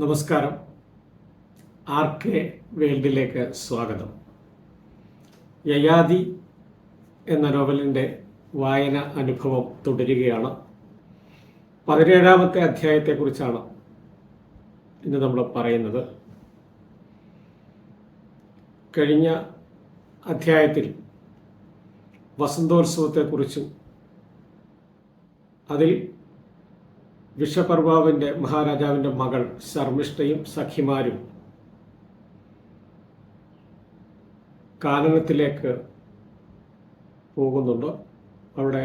നമസ്കാരം. R K വേൾഡിലേക്ക് സ്വാഗതം. യയാതി എന്ന നോവലിന്റെ വായന അനുഭവം തുടരുകയാണ്. പതിനേഴാമത്തെ അധ്യായത്തെക്കുറിച്ചാണ് ഇന്ന് നമ്മൾ പറയുന്നത്. കഴിഞ്ഞ അധ്യായത്തിൽ വസന്തോത്സവത്തെക്കുറിച്ചും അതിൽ വിഷപർവാവിന്റെ മഹാരാജാവിന്റെ മകൾ ശർമ്മിഷ്ഠയും സഖിമാരും കാനനത്തിലേക്ക് പോകുന്നുണ്ട്. അവിടെ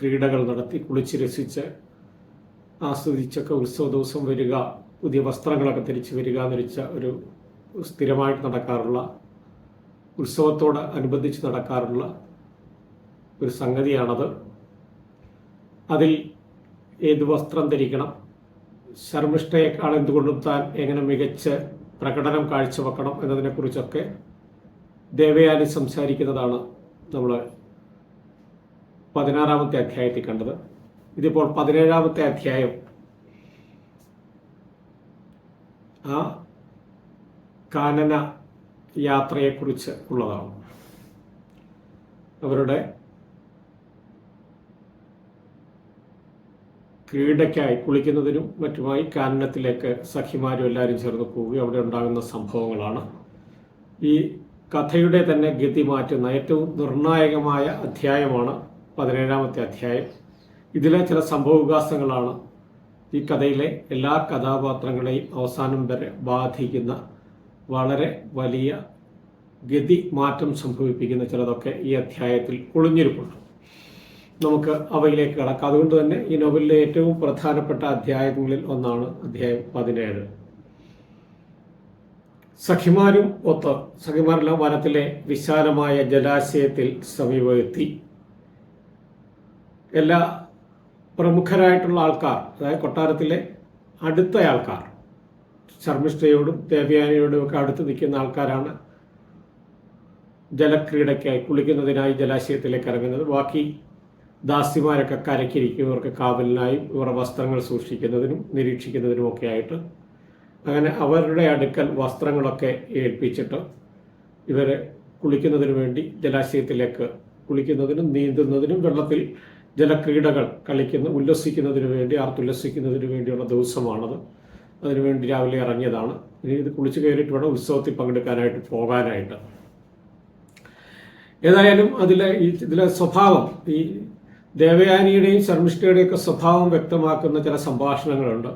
ക്രീഡകൾ നടത്തി കുളിച്ച് രസിച്ച് ആസ്വദിച്ചൊക്കെ ഉത്സവ ദിവസം വരിക പുതിയ വസ്ത്രങ്ങളൊക്കെ ധരിച്ച് വരിക എന്ന് വെച്ച ഒരു സ്ഥിരമായിട്ട് നടക്കാറുള്ള ഉത്സവത്തോട് അനുബന്ധിച്ച് നടക്കാറുള്ള ഒരു സംഗതിയാണത്. അതിൽ ഏത് വസ്ത്രം ധരിക്കണം? ശർമ്മിഷ്ഠയേക്കാൾ എന്തുകൊണ്ടും താൻ എങ്ങനെ മികച്ച പ്രകടനം കാഴ്ചവെക്കണം എന്നതിനെക്കുറിച്ചൊക്കെ ദേവയാനി സംസാരിക്കുന്നതാണ് നമ്മൾ പതിനാറാമത്തെ അധ്യായത്തിൽ കണ്ടത്. ഇതിപ്പോൾ പതിനേഴാമത്തെ അധ്യായം. ആ കാനന യാത്രയെക്കുറിച്ച് ഉള്ളതാണ്. അവരുടെ ക്രീഡയ്ക്കായി കുളിക്കുന്നതിനും മറ്റുമായി കാനനത്തിലേക്ക് സഖിമാരും എല്ലാവരും ചേർന്ന് പോവുകയും അവിടെ ഉണ്ടാകുന്ന സംഭവങ്ങളാണ്. ഈ കഥയുടെ തന്നെ ഗതി മാറ്റുന്ന ഏറ്റവും നിർണായകമായ അധ്യായമാണ് പതിനേഴാമത്തെ അധ്യായം. ഇതിലെ ചില സംഭവവികാസങ്ങളാണ് ഈ കഥയിലെ എല്ലാ കഥാപാത്രങ്ങളെയും അവസാനം വരെ ബാധിക്കുന്ന വളരെ വലിയ ഗതി മാറ്റം സംഭവിപ്പിക്കുന്ന ചിലതൊക്കെ ഈ അധ്യായത്തിൽ ഒളിഞ്ഞിരിപ്പുണ്ട്. നമുക്ക് അവയിലേക്ക് കടക്കാം. അതുകൊണ്ട് തന്നെ ഈ നോവലിലെ ഏറ്റവും പ്രധാനപ്പെട്ട അധ്യായങ്ങളിൽ ഒന്നാണ് അധ്യായം പതിനേഴ്. സഖിമാരും ഒത്ത് സഖിമാരല്ല വനത്തിലെ വിശാലമായ ജലാശയത്തിൽ സമീപമെത്തി. എല്ലാ പ്രമുഖരായിട്ടുള്ള ആൾക്കാർ അതായത് കൊട്ടാരത്തിലെ അടുത്ത ആൾക്കാർ ശർമ്മിഷ്ഠയോടും ദേവയാനിയോടും ഒക്കെ അടുത്ത് നിൽക്കുന്ന ആൾക്കാരാണ് ജലക്രീഡയ്ക്കായി കുളിക്കുന്നതിനായി ജലാശയത്തിലേക്ക് ഇറങ്ങുന്നത്. ബാക്കി ദാസിമാരൊക്കെ കരക്കിരിക്കുന്നവർക്ക് കാവലിനായി ഇവരുടെ വസ്ത്രങ്ങൾ സൂക്ഷിക്കുന്നതിനും നിരീക്ഷിക്കുന്നതിനും ഒക്കെ ആയിട്ട് അങ്ങനെ അവരുടെ അടുക്കൽ വസ്ത്രങ്ങളൊക്കെ ഏൽപ്പിച്ചിട്ട് ഇവരെ കുളിക്കുന്നതിനു വേണ്ടി ജലാശയത്തിലേക്ക് കുളിക്കുന്നതിനും നീന്തുന്നതിനും വെള്ളത്തിൽ ജലക്രീഡകൾ കളിക്കുന്ന ഉല്ലസിക്കുന്നതിനു വേണ്ടി ആർത്തുല്ലസിക്കുന്നതിന് വേണ്ടിയുള്ള ദിവസമാണത്. അതിനുവേണ്ടി രാവിലെ ഇറങ്ങിയതാണ്. ഇനി ഇത് കുളിച്ച് കയറിയിട്ട് വേണം ഉത്സവത്തിൽ പങ്കെടുക്കാനായിട്ട് പോകാനായിട്ട്. ഏതായാലും അതിലെ ഈ ഇതിലെ സ്വഭാവം ഈ ദേവയാനിയുടെയും ശർമ്മിഷ്ഠയുടെയും ഒക്കെ സ്വഭാവം വ്യക്തമാക്കുന്ന ചില സംഭാഷണങ്ങളുണ്ട്.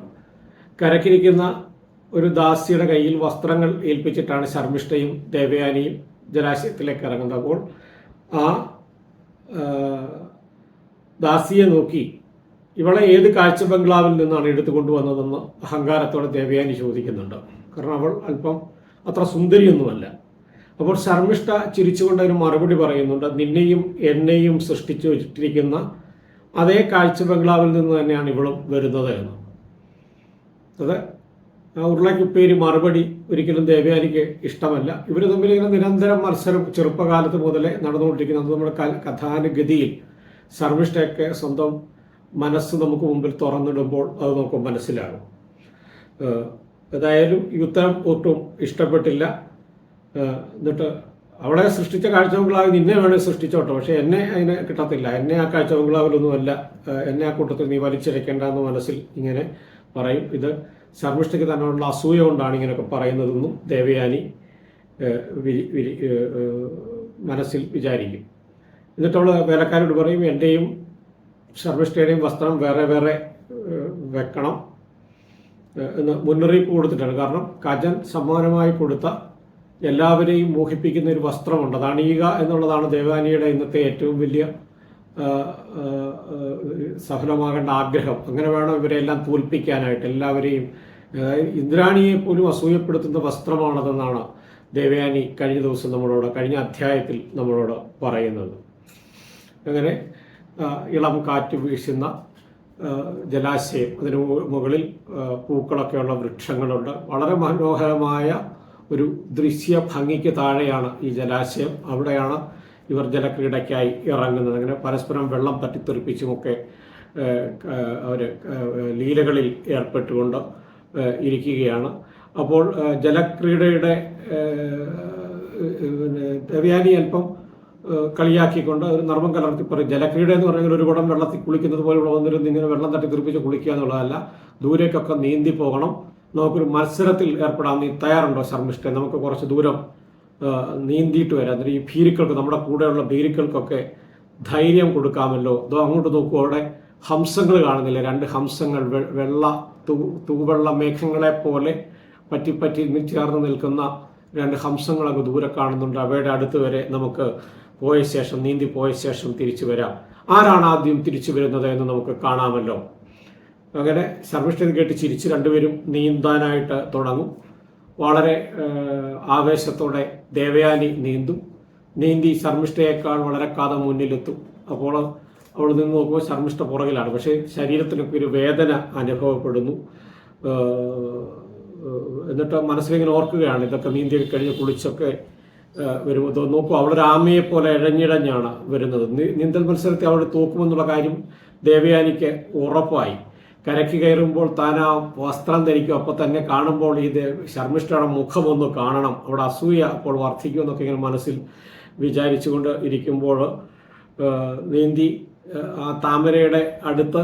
കരക്കിരിക്കുന്ന ഒരു ദാസിയുടെ കയ്യിൽ വസ്ത്രങ്ങൾ ഏൽപ്പിച്ചിട്ടാണ് ശർമ്മിഷ്ഠയും ദേവയാനിയും ജലാശയത്തിലേക്ക് ഇറങ്ങുന്നത് അപ്പോൾ ആ ദാസിയെ നോക്കി ഇവളെ ഏത് കാഴ്ച ബംഗ്ലാവിൽ നിന്നാണ് എടുത്തു കൊണ്ടുവന്നതെന്ന് അഹങ്കാരത്തോടെ ദേവയാനി ചോദിക്കുന്നുണ്ട്. കാരണം അവൾ അല്പം അത്ര സുന്ദരിയൊന്നുമല്ല. അപ്പോൾ ശർമ്മിഷ്ഠ ചിരിച്ചുകൊണ്ട് ഒരു മറുപടി പറയുന്നുണ്ട്. നിന്നെയും എന്നെയും സൃഷ്ടിച്ചു വെച്ചിരിക്കുന്ന അതേ കാഴ്ച ബംഗ്ലാവിൽ നിന്ന് തന്നെയാണ് ഇവളും വരുന്നത് എന്ന്. അത് ആ ഉരുളക്കുപ്പേരി മറുപടി ഒരിക്കലും ദേവയാനിക്ക് ഇഷ്ടമല്ല. ഇവർ തമ്മിൽ ഇങ്ങനെ നിരന്തരം മത്സരം ചെറുപ്പകാലത്ത് മുതലേ നടന്നുകൊണ്ടിരിക്കുന്നത്. അത് നമ്മുടെ കഥാനുഗതിയിൽ ശർമ്മിഷ്ഠയൊക്കെ സ്വന്തം മനസ്സ് നമുക്ക് മുമ്പിൽ തുറന്നിടുമ്പോൾ അത് നമുക്ക് മനസ്സിലാകും. ഏതായാലും ഉത്തരം ഒട്ടും ഇഷ്ടപ്പെട്ടില്ല. എന്നിട്ട് അവളെ സൃഷ്ടിച്ച കാഴ്ച ബംഗ്ലാവ് നിന്നെ വേണേൽ സൃഷ്ടിച്ചോട്ടെ. പക്ഷെ എന്നെ അതിനെ കിട്ടത്തില്ല. എന്നെ ആ കാഴ്ച ബംഗ്ലാവിലൊന്നുമല്ല എന്നെ ആ കൂട്ടത്തിൽ നീ വലിച്ചിരക്കേണ്ട എന്ന് മനസ്സിൽ ഇങ്ങനെ പറയും. ഇത് ശർമ്മിഷ്ഠയ്ക്ക് തന്നെയുള്ള അസൂയ കൊണ്ടാണ് ഇങ്ങനെയൊക്കെ പറയുന്നതെന്നും ദേവയാനി മനസ്സിൽ വിചാരിക്കും. എന്നിട്ട് അവൾ വേലക്കാരോട് പറയും എന്റെയും ശർമ്മിഷ്ഠയുടെയും വസ്ത്രം വേറെ വേറെ വെക്കണം. എന്ന് മുന്നറിയിപ്പ് കൊടുത്തിട്ടാണ്. കാരണം കജൻ സമ്മാനമായി കൊടുത്ത എല്ലാവരെയും മോഹിപ്പിക്കുന്ന ഒരു വസ്ത്രമുണ്ട്. അത് അണിയുക എന്നുള്ളതാണ് ദേവാനിയുടെ ഇന്നത്തെ ഏറ്റവും വലിയ സഫലമാകേണ്ട ആഗ്രഹം. അങ്ങനെ വേണം ഇവരെല്ലാം തോൽപ്പിക്കാനായിട്ട്. എല്ലാവരെയും ഇന്ദ്രാണിയെ പോലും അസൂയപ്പെടുത്തുന്ന വസ്ത്രമാണതെന്നാണ് ദേവയാനി കഴിഞ്ഞ ദിവസം നമ്മളോട് കഴിഞ്ഞ അധ്യായത്തിൽ നമ്മളോട് പറയുന്നത്. അങ്ങനെ ഇളം കാറ്റ് വീശുന്ന ജലാശയം. അതിന് മുകളിൽ പൂക്കളൊക്കെയുള്ള വൃക്ഷങ്ങളുണ്ട്. വളരെ മനോഹരമായ ഒരു ദൃശ്യ ഭംഗിക്ക് താഴെയാണ് ഈ ജലാശയം. അവിടെയാണ് ഇവർ ജലക്രീഡയ്ക്കായി ഇറങ്ങുന്നത്. അങ്ങനെ പരസ്പരം വെള്ളം തട്ടിത്തെറിപ്പിച്ചുമൊക്കെ അവർ ലീലകളിൽ ഏർപ്പെട്ടുകൊണ്ട് ഇരിക്കുകയാണ്. അപ്പോൾ ജലക്രീഡയുടെ ദേവയാനി അല്പം കളിയാക്കിക്കൊണ്ട് ഒരു നർമ്മം കലർത്തി പറയും. ജലക്രീഡ എന്ന് പറഞ്ഞാൽ ഒരു കുടം വെള്ളത്തിൽ കുളിക്കുന്നത് പോലെ ഇവിടെ വന്നിരുന്ന് ഇങ്ങനെ വെള്ളം തട്ടി തെറിപ്പിച്ച് കുളിക്കുക എന്നുള്ളതല്ല. ദൂരേക്കൊക്കെ നീന്തി പോകണം. നമുക്കൊരു മത്സരത്തിൽ ഏർപ്പെടാൻ നീ തയ്യാറുണ്ടോ ശർമ്മിഷ്ഠ നമുക്ക് കുറച്ച് ദൂരം നീന്തിയിട്ട് വരാം. എന്നിട്ട് ഈ ഭീരുക്കൾക്ക് നമ്മുടെ കൂടെയുള്ള ഭീരുക്കൾക്കൊക്കെ ധൈര്യം കൊടുക്കാമല്ലോ? അതോ അങ്ങോട്ട് നോക്കൂ അവിടെ ഹംസങ്ങൾ കാണുന്നില്ല. രണ്ട് ഹംസങ്ങൾ വെള്ള തൂവെള്ള മേഘങ്ങളെ പോലെ പറ്റിപ്പറ്റി പറ്റി ചേർന്ന് നിൽക്കുന്ന രണ്ട് ഹംസങ്ങളൊക്കെ ദൂരെ കാണുന്നുണ്ട്. അവയുടെ അടുത്ത് വരെ നമുക്ക് പോയ ശേഷം നീന്തി പോയ ശേഷം തിരിച്ചു വരാം. ആരാണ് ആദ്യം തിരിച്ചു വരുന്നത് എന്ന് നമുക്ക് കാണാമല്ലോ? അങ്ങനെ ശർമ്മിഷ്ഠ കേട്ട് ചിരിച്ച് രണ്ടുപേരും നീന്താനായിട്ട് തുടങ്ങും. വളരെ ആവേശത്തോടെ ദേവയാനി നീന്തും. നീന്തി ശർമ്മിഷ്ഠയേക്കാൾ വളരെ കാതം മുന്നിലെത്തും. അപ്പോൾ അവൾ നിന്ന് നോക്കുമ്പോൾ ശർമ്മിഷ്ഠ പുറകിലാണ്. പക്ഷേ ശരീരത്തിനൊക്കെ ഒരു വേദന അനുഭവപ്പെടുന്നു. എന്നിട്ട് മനസ്സിലിങ്ങനെ ഓർക്കുകയാണ് ഇതൊക്കെ നീന്തി കഴിഞ്ഞ് കുളിച്ചൊക്കെ വരുമ്പോൾ നോക്കും അവളൊരു ആമയെ പോലെ ഇഴഞ്ഞിഴഞ്ഞാണ് വരുന്നത്. നീന്തൽ മത്സരത്തെ അവൾ തോക്കുമെന്നുള്ള കാര്യം ദേവയാനിക്ക് ഉറപ്പായി. കരയ്ക്ക് കയറുമ്പോൾ താൻ ആ വസ്ത്രം ധരിക്കും അപ്പോൾ തന്നെ കാണുമ്പോൾ ഇത് ശർമ്മിഷ്ഠയുടെ മുഖം ഒന്ന് കാണണം. അവിടെ അസൂയ അപ്പോൾ വർദ്ധിക്കുമെന്നൊക്കെ ഇങ്ങനെ മനസ്സിൽ വിചാരിച്ചുകൊണ്ട് ഇരിക്കുമ്പോൾ നീന്തി ആ താമരയുടെ അടുത്ത്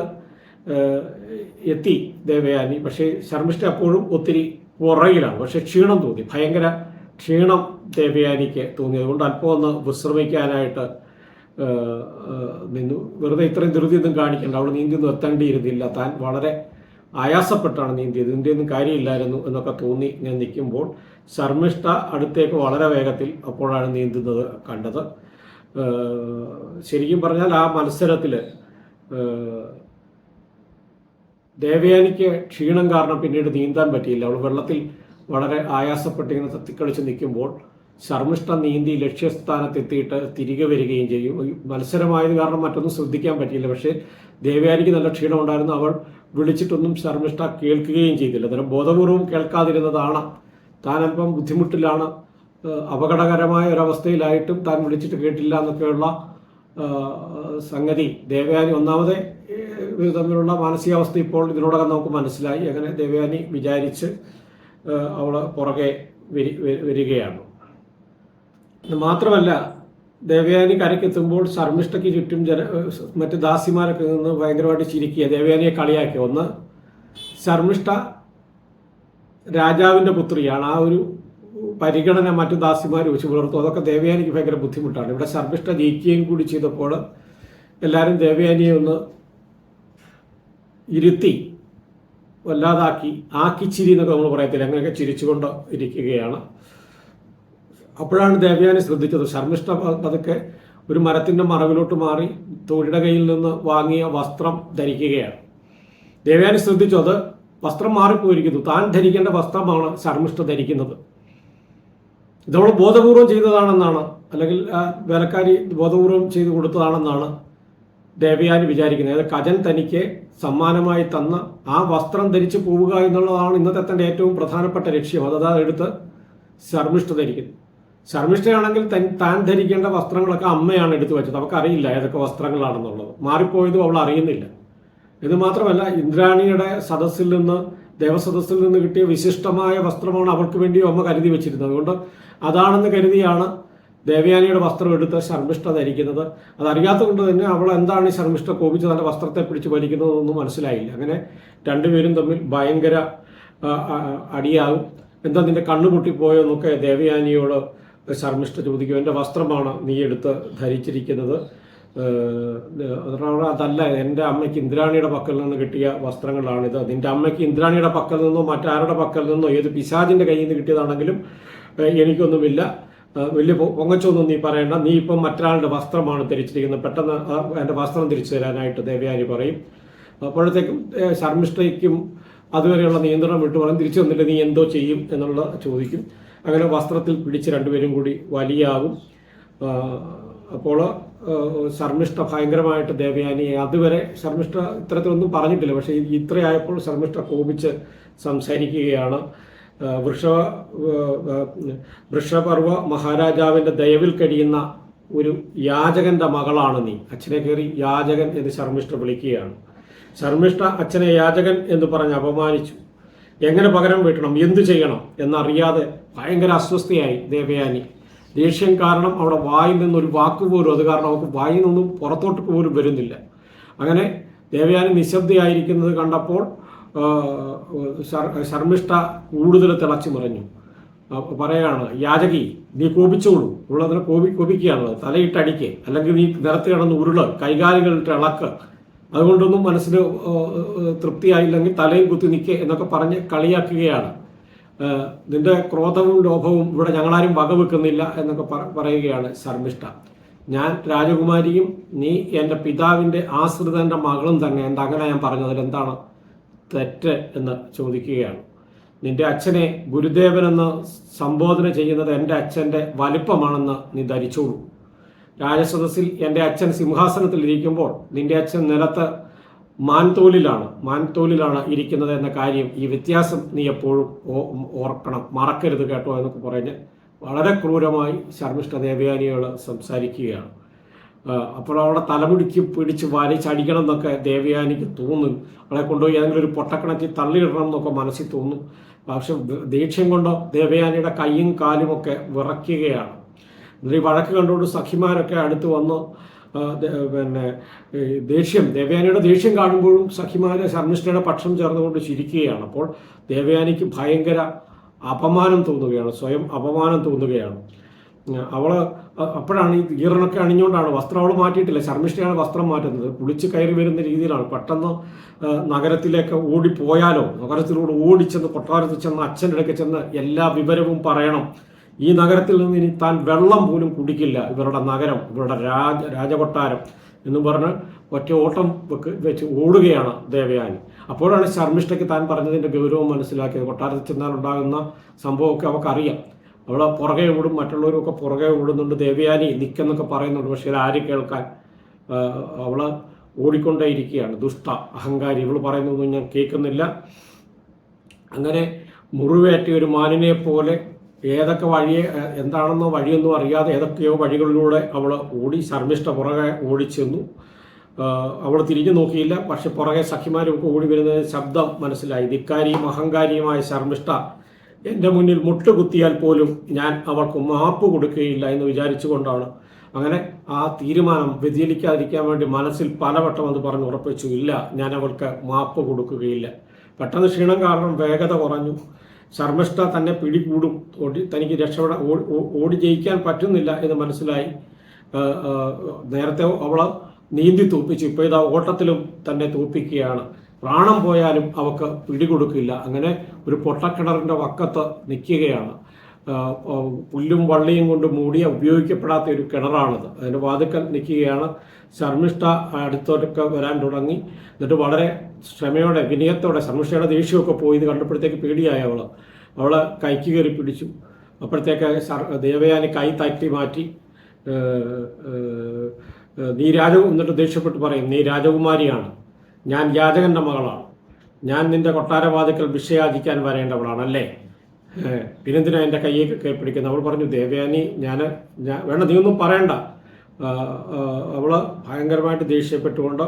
എത്തി ദേവയാനി. പക്ഷേ ശർമ്മിഷ്ഠ അപ്പോഴും ഒത്തിരി പുറകിലാണ്. പക്ഷെ ക്ഷീണം തോന്നി. ഭയങ്കര ക്ഷീണം ദേവയാനിക്ക് തോന്നി. അതുകൊണ്ട് അല്പം ഒന്ന് വിശ്രമിക്കാനായിട്ട് നിന്നു. വെറുതെ ഇത്രയും ധൃതിയൊന്നും കാണിക്കേണ്ട. അവൾ നീന്തിയൊന്നും എത്തേണ്ടിയിരുന്നില്ല താൻ വളരെ ആയാസപ്പെട്ടാണ് നീന്തിയത്. ഇന്ത്യയൊന്നും കാര്യമില്ലായിരുന്നു എന്നൊക്കെ തോന്നി ഞാൻ നിൽക്കുമ്പോൾ ശർമ്മിഷ്ഠ അടുത്തേക്ക് വളരെ വേഗത്തിൽ അപ്പോഴാണ് നീന്തുന്നത് കണ്ടത്. ശരിക്കും പറഞ്ഞാൽ ആ മത്സരത്തിൽ ദേവയാനിക്ക് ക്ഷീണം കാരണം പിന്നീട് നീന്താൻ പറ്റിയില്ല. അവൾ വെള്ളത്തിൽ വളരെ ആയാസപ്പെട്ടിങ്ങനെ തത്തിക്കളിച്ച് നിൽക്കുമ്പോൾ ശർമ്മിഷ്ഠ നീന്തി ലക്ഷ്യസ്ഥാനത്തെത്തിയിട്ട് തിരികെ വരികയും ചെയ്യും. മത്സരമായത് കാരണം മറ്റൊന്നും ശ്രദ്ധിക്കാൻ പറ്റിയില്ല. പക്ഷേ ദേവയാനിക്ക് നല്ല ക്ഷീണം ഉണ്ടായിരുന്നു. അവൾ വിളിച്ചിട്ടൊന്നും ശർമ്മിഷ്ഠ കേൾക്കുകയും ചെയ്തില്ല. അന്നേരം ബോധപൂർവം കേൾക്കാതിരുന്നതാണ്. താൻ ബുദ്ധിമുട്ടിലാണ്. അപകടകരമായ ഒരവസ്ഥയിലായിട്ടും താൻ വിളിച്ചിട്ട് കേട്ടില്ല എന്നൊക്കെയുള്ള സംഗതി. ദേവയാനി ഒന്നാമത് ഇവർ തമ്മിലുള്ള മാനസികാവസ്ഥ ഇപ്പോൾ ഇതിനോടകം നമുക്ക് മനസ്സിലായി. അങ്ങനെ ദേവയാനി വിചാരിച്ച് അവൾ പുറകെ വരി വരികയാണ്. ഇത് മാത്രമല്ല ദേവയാനി കരയ്ക്കെത്തുമ്പോൾ ശർമ്മിഷ്ഠയ്ക്ക് ചുറ്റും ജന മറ്റ് ദാസിമാരൊക്കെ നിന്ന് ഭയങ്കരമായിട്ട് ചിരിക്കുക ദേവയാനിയെ കളിയാക്കി ഒന്ന് ശർമ്മിഷ്ഠ രാജാവിന്റെ പുത്രിയാണ്. ആ ഒരു പരിഗണന മറ്റു ദാസിമാർ വെച്ച് പുലർത്തും. അതൊക്കെ ദേവയാനിക്ക് ഭയങ്കര ബുദ്ധിമുട്ടാണ്. ഇവിടെ ശർമ്മിഷ്ഠ ജയിക്കുകയും കൂടി ചെയ്തപ്പോൾ എല്ലാവരും ദേവയാനിയെ ഒന്ന് ഇരുത്തി വല്ലാതാക്കി ആക്കിച്ചിരി എന്നൊക്കെ നമ്മൾ പറയത്തില്ല? അങ്ങനെയൊക്കെ ചിരിച്ചുകൊണ്ട് ഇരിക്കുകയാണ്. അപ്പോഴാണ് ദേവയാനി ശ്രദ്ധിച്ചത്. ശർമ്മിഷ്ഠ പതുക്കെ ഒരു മരത്തിന്റെ മറവിലോട്ട് മാറി തൊഴിയുടെ കയ്യിൽ നിന്ന് വാങ്ങിയ വസ്ത്രം ധരിക്കുകയാണ്. ദേവയാനി ശ്രദ്ധിച്ചു അത് വസ്ത്രം മാറിപ്പോയിരിക്കുന്നു. താൻ ധരിക്കേണ്ട വസ്ത്രമാണ് ശർമ്മിഷ്ഠ ധരിക്കുന്നത്. ഇതവൾ ബോധപൂർവം ചെയ്തതാണെന്നാണ് അല്ലെങ്കിൽ വേലക്കാരി ബോധപൂർവം ചെയ്തു കൊടുത്തതാണെന്നാണ് ദേവയാനി വിചാരിക്കുന്നത്. അതായത് കജൻ തനിക്ക് സമ്മാനമായി തന്ന ആ വസ്ത്രം ധരിച്ചു പോവുക എന്നുള്ളതാണ് ഇന്നത്തെ തന്റെ ഏറ്റവും പ്രധാനപ്പെട്ട ലക്ഷ്യം. അതാ എടുത്ത് ശർമ്മിഷ്ഠ ധരിക്കുന്നു. ശർമ്മിഷ്ഠയാണെങ്കിൽ തൻ ധരിക്കേണ്ട വസ്ത്രങ്ങളൊക്കെ അമ്മയാണ് എടുത്തു വെച്ചത്. അവൾക്കറിയില്ല ഏതൊക്കെ വസ്ത്രങ്ങളാണെന്നുള്ളത്. മാറിപ്പോയതും അവൾ അറിയുന്നില്ല. ഇത് മാത്രമല്ല ഇന്ദ്രാണിയുടെ സദസ്സിൽ നിന്ന് ദേവസദസ്സിൽ നിന്ന് കിട്ടിയ വിശിഷ്ടമായ വസ്ത്രമാണ് അവൾക്ക് വേണ്ടി അമ്മ കരുതി വെച്ചിരുന്നത്. അതുകൊണ്ട് അതാണെന്ന് കരുതിയാണ് ദേവയാനിയുടെ വസ്ത്രം എടുത്ത് ശർമ്മിഷ്ഠ ധരിക്കുന്നത്. അതറിയാത്ത കൊണ്ട് തന്നെ അവൾ എന്താണ് ഈ ശർമ്മിഷ്ഠ കോപിച്ച് തന്റെ വസ്ത്രത്തെ പിടിച്ച് വലിക്കുന്നതെന്നൊന്നും മനസ്സിലായില്ല. അങ്ങനെ രണ്ടുപേരും തമ്മിൽ ഭയങ്കര അടിയാകും. എന്താ നിന്റെ കണ്ണു എന്നൊക്കെ ദേവയാനിയോട് ശർമ്മിഷ്ഠ ചോദിക്കും എന്റെ വസ്ത്രമാണ് നീ എടുത്ത് ധരിച്ചിരിക്കുന്നത്? അതല്ല എന്റെ അമ്മയ്ക്ക് ഇന്ദ്രാണിയുടെ പക്കൽ നിന്ന് കിട്ടിയ വസ്ത്രങ്ങളാണിത്. നിന്റെ അമ്മയ്ക്ക് ഇന്ദ്രാണിയുടെ പക്കൽ നിന്നോ മറ്റാരുടെ പക്കൽ നിന്നോ ഏത് പിശാജിന്റെ കയ്യിൽ നിന്ന് കിട്ടിയതാണെങ്കിലും എനിക്കൊന്നുമില്ല. വലിയ പൊങ്ങച്ചൊന്നും നീ പറയണ്ട. നീ ഇപ്പം മറ്റൊരാളുടെ വസ്ത്രമാണ് ധരിച്ചിരിക്കുന്നത്. പെട്ടെന്ന് എന്റെ വസ്ത്രം തിരിച്ചു തരാനായിട്ട് ദേവയാനി പറയും. അപ്പോഴത്തേക്കും ശർമ്മിഷ്ഠയ്ക്കും അതുവരെയുള്ള നിയന്ത്രണം വിട്ടു പറയും തിരിച്ചു വന്നിട്ട് നീ എന്തോ ചെയ്യും എന്നുള്ള ചോദിക്കും. അങ്ങനെ വസ്ത്രത്തിൽ പിടിച്ച് രണ്ടുപേരും കൂടി വലിയാകും. അപ്പോൾ ശർമ്മിഷ്ഠ ഭയങ്കരമായിട്ട് ദേവയാനിയെ അതുവരെ ശർമ്മിഷ്ഠ ഇത്തരത്തിലൊന്നും പറഞ്ഞിട്ടില്ല. പക്ഷേ ഇത്രയായപ്പോൾ ശർമ്മിഷ്ഠ കോപിച്ച് സംസാരിക്കുകയാണ്. ആഹ് വൃഷ വൃഷപർവ മഹാരാജാവിന്റെ ദയവിൽ കഴിയുന്ന ഒരു യാചകന്റെ മകളാണ് നീ. അച്ഛനെ കയറി യാചകൻ എന്ന് ശർമ്മിഷ്ഠ വിളിക്കുകയാണ്. ശർമ്മിഷ്ഠ അച്ഛനെ യാചകൻ എന്ന് പറഞ്ഞ് അപമാനിച്ചു. എങ്ങനെ പകരം വീട്ടണം? എന്തു ചെയ്യണം? എന്നറിയാതെ ഭയങ്കര അസ്വസ്ഥയായി ദേവയാനി. ദേഷ്യം കാരണം അവിടെ വായിൽ നിന്നൊരു വാക്ക് പോലും അത് കാരണം അവൾക്ക് വായിൽ നിന്നും പുറത്തോട്ട് പോലും വരുന്നില്ല. അങ്ങനെ ദേവയാനി നിശബ്ദയായിരിക്കുന്നത് കണ്ടപ്പോൾ ശർമ്മിഷ്ഠ കൂടുതൽ തിളച്ചു മറിഞ്ഞു. പറയാണ് യാചകി നീ കോപിച്ചോളൂ. ഉള്ളതിനെ കോപി കോപിക്കുകയാണ് തലയിട്ടടിക്ക് അല്ലെങ്കിൽ നീ നിരത്തി കിടന്ന് ഉരുൾ. കൈകാലുകളിട്ട് ഇളക്ക് അതുകൊണ്ടൊന്നും മനസ്സിന് തൃപ്തിയായില്ലെങ്കിൽ തലയും കുത്തി നിൽക്കുക എന്നൊക്കെ പറഞ്ഞ് കളിയാക്കുകയാണ്. നിന്റെ ക്രോധവും ലോഭവും ഇവിടെ ഞങ്ങളാരും വകവെക്കുന്നില്ല എന്നൊക്കെ പറയുകയാണ് ശർമ്മിഷ്ഠ. ഞാൻ രാജകുമാരിയും നീ എന്റെ പിതാവിന്റെ ആശ്രിതന്റെ മകളും തന്നെ. എന്റെ അങ്ങനെ ഞാൻ പറഞ്ഞതിൽ എന്താണ് തെറ്റ് എന്ന് ചോദിക്കുകയാണ്. നിന്റെ അച്ഛനെ ഗുരുദേവനെന്ന് സംബോധന ചെയ്യുന്നത് എന്റെ അച്ഛന്റെ വലിപ്പമാണെന്ന് നീ ധരിച്ചോളൂ. രാജസദസ്സിൽ എന്റെ അച്ഛൻ സിംഹാസനത്തിൽ ഇരിക്കുമ്പോൾ നിന്റെ അച്ഛൻ നിലത്ത് മാൻതോലിലാണ് മാൻതോലിലാണ് ഇരിക്കുന്നത് എന്ന കാര്യം ഈ വ്യത്യാസം നീ എപ്പോഴും ഓർക്കണം. മറക്കരുത് കേട്ടോ എന്നൊക്കെ പറഞ്ഞ് വളരെ ക്രൂരമായി ശർമ്മിഷ്ഠ ദേവയാനികൾ സംസാരിക്കുകയാണ്. അപ്പോൾ അവിടെ തലമുടിക്ക് പിടിച്ച് വലിച്ചടിക്കണം എന്നൊക്കെ ദേവയാനിക്ക് തോന്നും. അവളെ കൊണ്ടുപോയി ഏതെങ്കിലും ഒരു പൊട്ടക്കിണറ്റിൽ തള്ളിയിടണം എന്നൊക്കെ മനസ്സിൽ തോന്നും. പക്ഷെ ദേഷ്യം കൊണ്ടോ ദേവയാനിയുടെ കൈയും കാലും ഒക്കെ വിറയ്ക്കുകയാണ്. എന്നിട്ട് ഈ വഴക്ക് കണ്ടുകൊണ്ട് സഖിമാരൊക്കെ അടുത്ത് വന്ന് പിന്നെ ദേഷ്യം ദേവയാനിയുടെ ദേഷ്യം കാണുമ്പോഴും സഖിമാര് ശർമ്മിഷ്ഠയുടെ പക്ഷം ചേർന്നുകൊണ്ട് ചിരിക്കുകയാണ്. അപ്പോൾ ദേവയാനിക്ക് ഭയങ്കര അപമാനം തോന്നുകയാണ് സ്വയം അപമാനം തോന്നുകയാണ്. അവൾ അപ്പോഴാണ് ഈ ഈറനൊക്കെ അണിഞ്ഞുകൊണ്ടാണ് വസ്ത്രം അവൾ മാറ്റിയിട്ടില്ല. ശർമ്മിഷ്ഠയാണ് വസ്ത്രം മാറ്റുന്നത്. കുളിച്ച് കയറി വരുന്ന രീതിയിലാണ്. പെട്ടെന്ന് നഗരത്തിലേക്ക് ഓടിപ്പോയാലോ? നഗരത്തിലൂടെ ഓടിച്ചെന്ന് കൊട്ടാരത്തിൽ ചെന്ന് അച്ഛന്റെ ഇടയ്ക്ക് ചെന്ന് എല്ലാ വിവരവും പറയണം. ഈ നഗരത്തിൽ നിന്ന് ഇനി താൻ വെള്ളം പോലും കുടിക്കില്ല. ഇവരുടെ നഗരം ഇവരുടെ രാജ രാജകൊട്ടാരം എന്ന് പറഞ്ഞ് ഒറ്റ ഓട്ടം വെക്ക് വെച്ച് ഓടുകയാണ് ദേവയാനി. അപ്പോഴാണ് ശർമ്മിഷ്ഠയ്ക്ക് താൻ പറഞ്ഞതിന്റെ ഗൗരവം മനസ്സിലാക്കിയത്. കൊട്ടാരത്തിൽ ചെന്നാൽ ഉണ്ടാകുന്ന സംഭവമൊക്കെ അവൾക്കറിയാം അവൾ പുറകെ ഓടും മറ്റുള്ളവരൊക്കെ പുറകെ ഓടുന്നുണ്ട്. ദേവയാനി നിൽക്കെന്നൊക്കെ പറയുന്നുണ്ട്. പക്ഷേ ആര് കേൾക്കാൻ? അവൾ ഓടിക്കൊണ്ടേയിരിക്കുകയാണ്. ദുഷ്ട അഹങ്കാരി. ഇവൾ പറയുന്നതൊന്നും ഞാൻ കേൾക്കുന്നില്ല. അങ്ങനെ മുറിവേറ്റ ഒരു മാനിനെ പോലെ ഏതൊക്കെ വഴിയെ എന്താണെന്നോ വഴിയൊന്നും അറിയാതെ ഏതൊക്കെയോ വഴികളിലൂടെ അവൾ ഓടി ശർമ്മിഷ്ഠ പുറകെ ഓടിച്ചെന്നു അവൾ തിരിഞ്ഞു നോക്കിയില്ല. പക്ഷെ പുറകെ സഖിമാരൊക്കെ ഓടി വരുന്നതിന് ശബ്ദം മനസ്സിലായി. ധിക്കാരിയും അഹങ്കാരിയുമായ ശർമ്മിഷ്ഠ എന്റെ മുന്നിൽ മുട്ടുകുത്തിയാൽ പോലും ഞാൻ അവൾക്ക് മാപ്പ് കൊടുക്കുകയില്ല എന്ന് വിചാരിച്ചുകൊണ്ടാണ്. അങ്ങനെ ആ തീരുമാനം വ്യതിചലിക്കാതിരിക്കാൻ വേണ്ടി മനസ്സിൽ പലവട്ടം അത് പറഞ്ഞ് ഉറപ്പിച്ചു. ഇല്ല ഞാൻ അവൾക്ക് മാപ്പ് കൊടുക്കുകയില്ല. പെട്ടെന്ന് ക്ഷീണം കാരണം വേഗത കുറഞ്ഞു. ശർമ്മിഷ്ഠ തന്നെ പിടികൂടും. ഓടി തനിക്ക് രക്ഷപ്പെടാൻ ഓടി ജയിക്കാൻ പറ്റുന്നില്ല എന്ന് മനസ്സിലായി. നേരത്തെ അവൾ നീന്തി തോപ്പിച്ചു. ഇപ്പോൾ ഇതാ ഓട്ടത്തിലും തന്നെ തോപ്പിക്കുകയാണ്. പ്രാണം പോയാലും അവക്ക് പിടികൊടുക്കില്ല. അങ്ങനെ ഒരു പൊട്ടക്കിണറിന്റെ വക്കത്ത് നിൽക്കുകയാണ്. പുല്ലും വള്ളിയും കൊണ്ട് മൂടിയ ഉപയോഗിക്കപ്പെടാത്ത ഒരു കിണറാണത്. അതിന്റെ വാതുക്കൽ നിൽക്കുകയാണ്. ശർമ്മിഷ്ഠ അടുത്തോട്ടൊക്കെ വരാൻ തുടങ്ങി. എന്നിട്ട് വളരെ ക്ഷമയോടെ വിനയത്തോടെ ശർമ്മിഷ്ഠയുടെ ദേഷ്യമൊക്കെ പോയി ഇത് കണ്ടപ്പോഴത്തേക്ക് പേടിയായ അവൾ. അവളെ കൈക്ക് കയറി പിടിച്ചു. അപ്പോഴത്തേക്ക് ദേവയാനി കൈ തട്ടി മാറ്റി നീ രാജ എന്നിട്ട് ദേഷ്യപ്പെട്ട് പറയും നീ രാജകുമാരിയാണ്. ഞാൻ യാചകന്റെ മകളാണ്. ഞാൻ നിന്റെ കൊട്ടാരവാതിക്കൽ ഭിക്ഷയാചിക്കാൻ വരേണ്ടവളാണ് അല്ലേ പിന്നെന്തിനാ എന്റെ കയ്യിൽ കൈ പിടിക്കുന്നത്? അവൾ പറഞ്ഞു ദേവയാനി ഞാൻ ഞാൻ വേണ്ട നീ ഒന്നും പറയണ്ട. അവൾ ഭയങ്കരമായിട്ട് ദേഷ്യപ്പെട്ടുകൊണ്ട്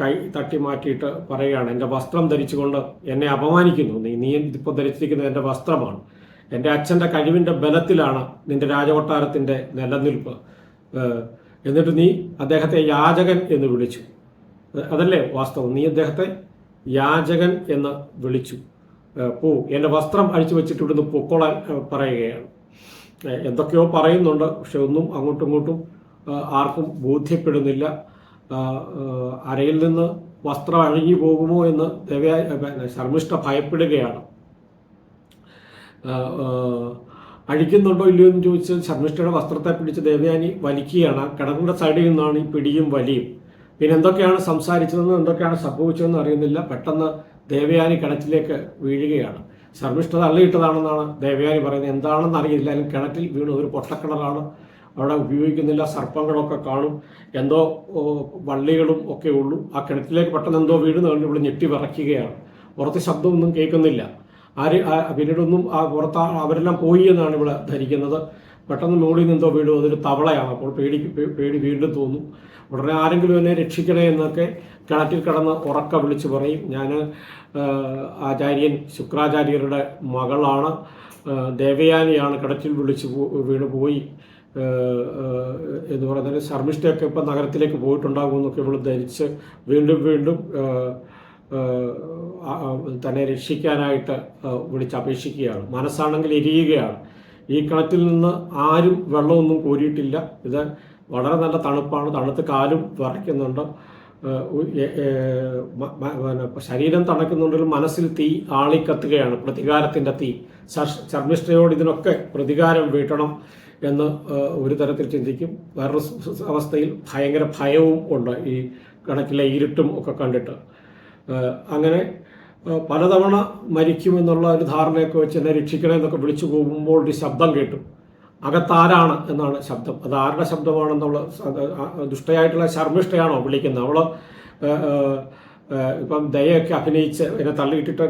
കൈ തട്ടി മാറ്റിയിട്ട് പറയുകയാണ് എന്റെ വസ്ത്രം ധരിച്ചുകൊണ്ട് എന്നെ അപമാനിക്കുന്നു. നീ നീ ഇതിപ്പോൾ ധരിച്ചിരിക്കുന്നത് എന്റെ വസ്ത്രമാണ്. എന്റെ അച്ഛന്റെ കഴിവിന്റെ ബലത്തിലാണ് നിന്റെ രാജകൊട്ടാരത്തിന്റെ നിലനിൽപ്പ്. എന്നിട്ട് നീ അദ്ദേഹത്തെ യാചകൻ എന്ന് വിളിച്ചു. അതല്ലേ വാസ്തവം? നീ അദ്ദേഹത്തെ യാചകൻ എന്ന് വിളിച്ചു. പോ എന്റെ വസ്ത്രം അഴിച്ചു വെച്ചിട്ട് ഇവിടുന്ന് പൊക്കോളാൻ പറയുകയാണ്. എന്തൊക്കെയോ പറയുന്നുണ്ട് പക്ഷെ ഒന്നും അങ്ങോട്ടും ഇങ്ങോട്ടും ആർക്കും ബോധ്യപ്പെടുന്നില്ല. അരയിൽ നിന്ന് വസ്ത്രം അഴുകി പോകുമോ എന്ന് ദേവയായ ശർമ്മിഷ്ഠ ഭയപ്പെടുകയാണ്. അഴിക്കുന്നുണ്ടോ ഇല്ലയോ എന്ന് ചോദിച്ച് ശർമ്മിഷ്ഠയുടെ വസ്ത്രത്തെ പിടിച്ച് ദേവയാനി വലിക്കുകയാണ്. കിടങ്ങളുടെ സൈഡിൽ നിന്നാണ് ഈ പിടിയും വലിയും. പിന്നെ എന്തൊക്കെയാണ് സംസാരിച്ചതെന്ന് എന്തൊക്കെയാണ് സംഭവിച്ചതെന്ന് അറിയുന്നില്ല. പെട്ടെന്ന് ദേവയാനി കിണറ്റിലേക്ക് വീഴുകയാണ്. ശർമ്മിഷ്ഠ തള്ളിയിട്ടതാണെന്നാണ് ദേവയാനി പറയുന്നത്. എന്താണെന്ന് അറിയില്ല. കിണറ്റിൽ വീണ്. ഒരു പൊട്ടക്കിണറാണ്. അവിടെ ഉപയോഗിക്കുന്നില്ല സർപ്പങ്ങളൊക്കെ കാണും എന്തോ വള്ളികളും ഒക്കെ ഉള്ളൂ. ആ കിണറ്റിലേക്ക് പെട്ടെന്ന് എന്തോ വീട് കണ്ട് ഇവിടെ ഞെട്ടി വിറയ്ക്കുകയാണ്. പുറത്ത് ശബ്ദമൊന്നും കേൾക്കുന്നില്ല. ആര് പിന്നീടൊന്നും ആ പുറത്ത് അവരെല്ലാം പോയി എന്നാണ് ഇവിടെ ധരിക്കുന്നത്. പെട്ടെന്ന് മുകളിൽ നിന്നെന്തോ വീഴും അതൊരു തവളയാണ്. അപ്പോൾ പേടി പേടി വീണ്ടും തോന്നും. ഉടനെ ആരെങ്കിലും എന്നെ രക്ഷിക്കണേ എന്നൊക്കെ കിണറ്റിൽ കിടന്ന് ഉറക്ക വിളിച്ചു പറയും. ഞാൻ ആചാര്യൻ ശുക്രാചാര്യരുടെ മകളാണ്. ദേവയാനിയാണ് കിണറ്റിൽ വിളിച്ച് വീണ് പോയി. എന്ന് പറയുന്നത് ശർമ്മിഷ്ഠയൊക്കെ ഇപ്പം നഗരത്തിലേക്ക് പോയിട്ടുണ്ടാകും എന്നൊക്കെ ഇവൾ ധരിച്ച് വീണ്ടും വീണ്ടും തന്നെ രക്ഷിക്കാനായിട്ട് വിളിച്ച് അപേക്ഷിക്കുകയാണ് മനസ്സാണെങ്കിൽ എരിയുകയാണ് ഈ കിണറ്റിൽ നിന്ന് ആരും വെള്ളമൊന്നും കോരിയിട്ടില്ല. ഇത് വളരെ നല്ല തണുപ്പാണ്. തണുത്ത് കാലും വിറയ്ക്കുന്നുണ്ട്. ശരീരം തണുക്കുന്നുണ്ടെങ്കിലും മനസ്സിൽ തീ ആളിക്കത്തുകയാണ്. പ്രതികാരത്തിന്റെ തീ. ശർ- ശർമ്മിഷ്ഠയോട് ഇതിനൊക്കെ പ്രതികാരം വീട്ടണം. എന്ന് ഒരു തരത്തിൽ ചിന്തിക്കും. വേറൊരു അവസ്ഥയിൽ ഭയങ്കര ഭയവും ഉണ്ട് ഈ കണക്കിലെ ഇരുട്ടും ഒക്കെ കണ്ടിട്ട്. അങ്ങനെ പലതവണ മരിക്കുമെന്നുള്ള ഒരു ധാരണയൊക്കെ വെച്ച് എന്നെ രക്ഷിക്കണേ എന്നൊക്കെ വിളിച്ചു പോകുമ്പോൾ ഒരു ശബ്ദം കേട്ടു. അകത്താരാണ് എന്നാണ് ശബ്ദം. അത് ആരുടെ ശബ്ദമാണെന്നുള്ള ദുഷ്ടയായിട്ടുള്ള ശർമ്മിഷ്ഠയാണോ വിളിക്കുന്നത്. ഏഹ്, ഇപ്പം ദയൊക്കെ അഭിനയിച്ച് എന്നെ തള്ളിയിട്ടിട്ട്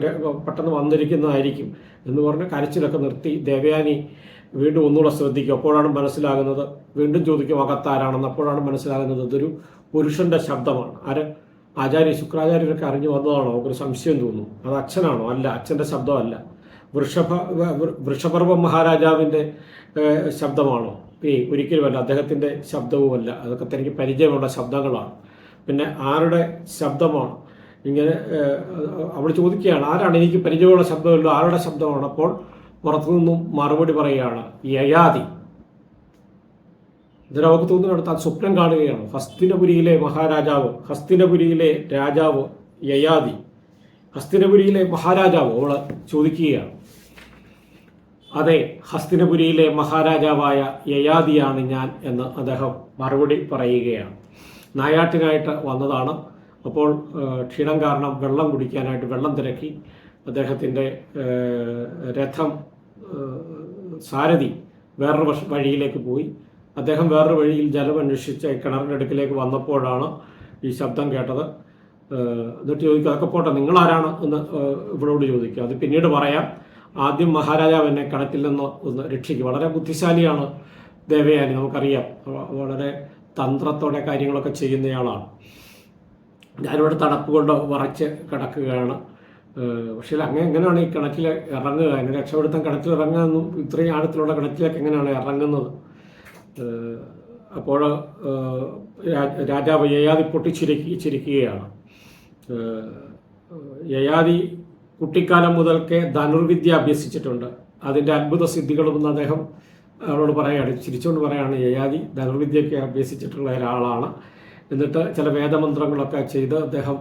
പെട്ടെന്ന് വന്നിരിക്കുന്നതായിരിക്കും എന്ന് പറഞ്ഞ് കരച്ചിലൊക്കെ നിർത്തി. ദേവയാനി വീണ്ടും ഒന്നുകൂടെ ശ്രദ്ധിക്കും അപ്പോഴാണ് മനസ്സിലാകുന്നത്. വീണ്ടും ചോദിക്കും അകത്താരാണെന്ന് അപ്പോഴാണ് മനസ്സിലാകുന്നത് ഇതൊരു പുരുഷന്റെ ശബ്ദമാണ്. ആര്? ആചാര്യ ശുക്രാചാര്യരൊക്കെ അറിഞ്ഞു വന്നതാണോ? ഒരു സംശയം തോന്നുന്നു. അത് അച്ഛനാണോ? അല്ല അച്ഛന്റെ ശബ്ദമല്ല. വൃഷഭ വൃഷപർവ മഹാരാജാവിന്റെ ശബ്ദമാണോ? ഈ ഒരിക്കലുമല്ല അദ്ദേഹത്തിന്റെ ശബ്ദവുമല്ല. അതൊക്കെ തനിക്ക് പരിചയമുള്ള ശബ്ദങ്ങളാണ്. പിന്നെ ആരുടെ ശബ്ദമാണ്? ഇങ്ങനെ അവൾ ചോദിക്കുകയാണ് ആരാണ് എനിക്ക് പരിചയമുള്ള ശബ്ദമല്ലോ? ആരുടെ ശബ്ദമാണ്? അപ്പോൾ പുറത്തുനിന്നും മറുപടി പറയുകയാണ് യയാതി എന്നിട്ട് നടത്താൻ സ്വപ്നം കാണുകയാണ്. ഹസ്തിനപുരിയിലെ മഹാരാജാവ് ഹസ്തിനപുരിയിലെ രാജാവ് യയാതി ഹസ്തിനപുരിയിലെ മഹാരാജാവ് അവൾ ചോദിക്കുകയാണ്. അതെ ഹസ്തിനപുരിയിലെ മഹാരാജാവായ യയാതിയാണ് ഞാൻ എന്ന് അദ്ദേഹം മറുപടി പറയുകയാണ്. നായാട്ടിനായിട്ട് വന്നതാണ്. അപ്പോൾ ക്ഷീണം കാരണം വെള്ളം കുടിക്കാനായിട്ട് വെള്ളം തിരക്കി അദ്ദേഹത്തിന്റെ രഥം സാരഥി വേറൊരു വഴിയിലേക്ക് പോയി. അദ്ദേഹം വേറൊരു വഴിയിൽ ജലം അന്വേഷിച്ച് കിണറിന്റെ അടുക്കിലേക്ക് വന്നപ്പോഴാണ് ഈ ശബ്ദം കേട്ടത്. എന്നിട്ട് ചോദിക്കുക അതൊക്കെ പോട്ടെ നിങ്ങളാരാണ്? എന്ന് ഇവിടോട് ചോദിക്കുക അത് പിന്നീട് പറയാം ആദ്യം മഹാരാജാവ് എന്നെ കിണറ്റിൽ നിന്ന് ഒന്ന് രക്ഷിക്കും. വളരെ ബുദ്ധിശാലിയാണ് ദേവയാനി നമുക്കറിയാം. വളരെ തന്ത്രത്തോടെ കാര്യങ്ങളൊക്കെ ചെയ്യുന്നയാളാണ്. ഞാനിവിടെ തണുപ്പ് കൊണ്ട് വറച്ച് കിടക്കുകയാണ്. പക്ഷേ അങ്ങനെ എങ്ങനെയാണ് ഈ കിണറ്റിൽ ഇറങ്ങുക? എന്നെ രക്ഷപ്പെടുത്താൻ കിണറ്റിൽ ഇറങ്ങുകയെന്നും ഇത്രയും ആഴത്തിലുള്ള കിണറ്റിലേക്ക് എങ്ങനെയാണ് ഇറങ്ങുന്നത്? അപ്പോൾ രാജാവ് യയാതി പൊട്ടിച്ചിരിക്കി ചിരിക്കുകയാണ് യയാതി കുട്ടിക്കാലം മുതൽക്കേ ധനുർവിദ്യ അഭ്യസിച്ചിട്ടുണ്ട്. അതിന്റെ അത്ഭുത സിദ്ധികളൊന്നും അദ്ദേഹം അവളോട് പറയുകയാണ്. ചിരിച്ചുകൊണ്ട് പറയാണ് യയാതി ധനുർവിദ്യയൊക്കെ അഭ്യസിച്ചിട്ടുള്ള ഒരാളാണ്. എന്നിട്ട് ചില വേദമന്ത്രങ്ങളൊക്കെ ചെയ്ത് അദ്ദേഹം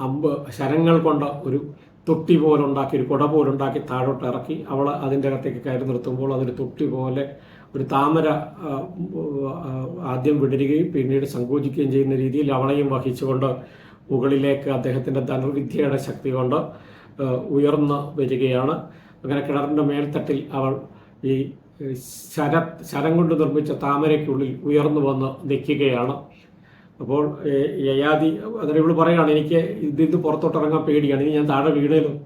അമ്പ് ശരങ്ങൾ കൊണ്ട് ഒരു തൊട്ടി പോലെ ഉണ്ടാക്കി ഒരു കുട പോലെ ഉണ്ടാക്കി താഴോട്ട് ഇറക്കി അവൾ അതിന്റെ അകത്തേക്ക് കയറി നിർത്തുമ്പോൾ അതൊരു തൊട്ടി പോലെ ഒരു താമര ആദ്യം വിടരുകയും പിന്നീട് സങ്കോചിക്കുകയും ചെയ്യുന്ന രീതിയിൽ അവളെയും വഹിച്ചുകൊണ്ട് മുകളിലേക്ക് അദ്ദേഹത്തിന്റെ ധനുർവിദ്യയുടെ ശക്തി കൊണ്ട് ഉയർന്ന് വരികയാണ്. അങ്ങനെ കിണറിന്റെ മേൽത്തട്ടിൽ അവൾ ഈ ശര ശരം കൊണ്ട് നിർമ്മിച്ച താമരയ്ക്കുള്ളിൽ ഉയർന്നു വന്ന് നിൽക്കുകയാണ്. അപ്പോൾ യയാതി അതിന് ഇവൾ പറയുകയാണ് എനിക്ക് ഇതിൽ നിന്ന് പുറത്തോട്ട് ഇറങ്ങാൻ പേടിയാണ് ഇനി ഞാൻ താഴെ വീണേലും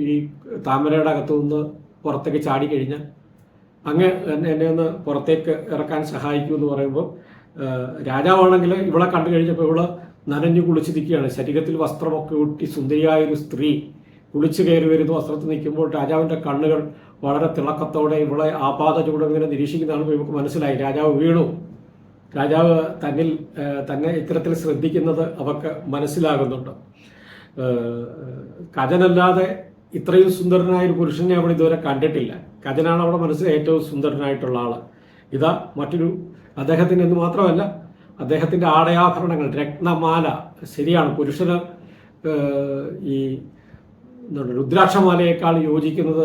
ഈ- താമരയുടെ അകത്തു നിന്ന് പുറത്തേക്ക് ചാടി കഴിഞ്ഞാൽ അങ്ങ് എന്നെ ഒന്ന് പുറത്തേക്ക് ഇറക്കാൻ സഹായിക്കൂ എന്ന് പറയുമ്പോൾ രാജാവാണെങ്കിൽ ഇവളെ കണ്ടു കഴിഞ്ഞപ്പോൾ ഇവൾ നനഞ്ഞു കുളിച്ചിരിക്കുകയാണ്. ശരീരത്തിൽ വസ്ത്രമൊക്കെ ഒട്ടി സുന്ദരിയായ ഒരു സ്ത്രീ കുളിച്ചു കയറി വരുന്ന വസ്ത്രത്തിൽ നിൽക്കുമ്പോൾ രാജാവിന്റെ കണ്ണുകൾ വളരെ തിളക്കത്തോടെ ഇവളെ ആപാത ചൂടം ഇങ്ങനെ നിരീക്ഷിക്കുന്നതാണ് ഇവർക്ക് മനസ്സിലായി. രാജാവ് വീണു. രാജാവ് തന്നിൽ തന്നെ ഇത്തരത്തിൽ ശ്രദ്ധിക്കുന്നത് അവർക്ക് മനസ്സിലാകുന്നുണ്ട്. കജനല്ലാതെ ഇത്രയും സുന്ദരനായ ഒരു പുരുഷനെ അവൾ ഇതുവരെ കണ്ടിട്ടില്ല. കജനാണ് അവളുടെ മനസ്സിൽ ഏറ്റവും സുന്ദരനായിട്ടുള്ള ആൾ. ഇതാ മറ്റൊരു അദ്ദേഹത്തിന് എന്ന് മാത്രമല്ല അദ്ദേഹത്തിന്റെ ആടയാഭരണങ്ങൾ രത്നമാല ശരിയാണ് പുരുഷന് ഈ രുദ്രാക്ഷമാലയേക്കാൾ യോജിക്കുന്നത്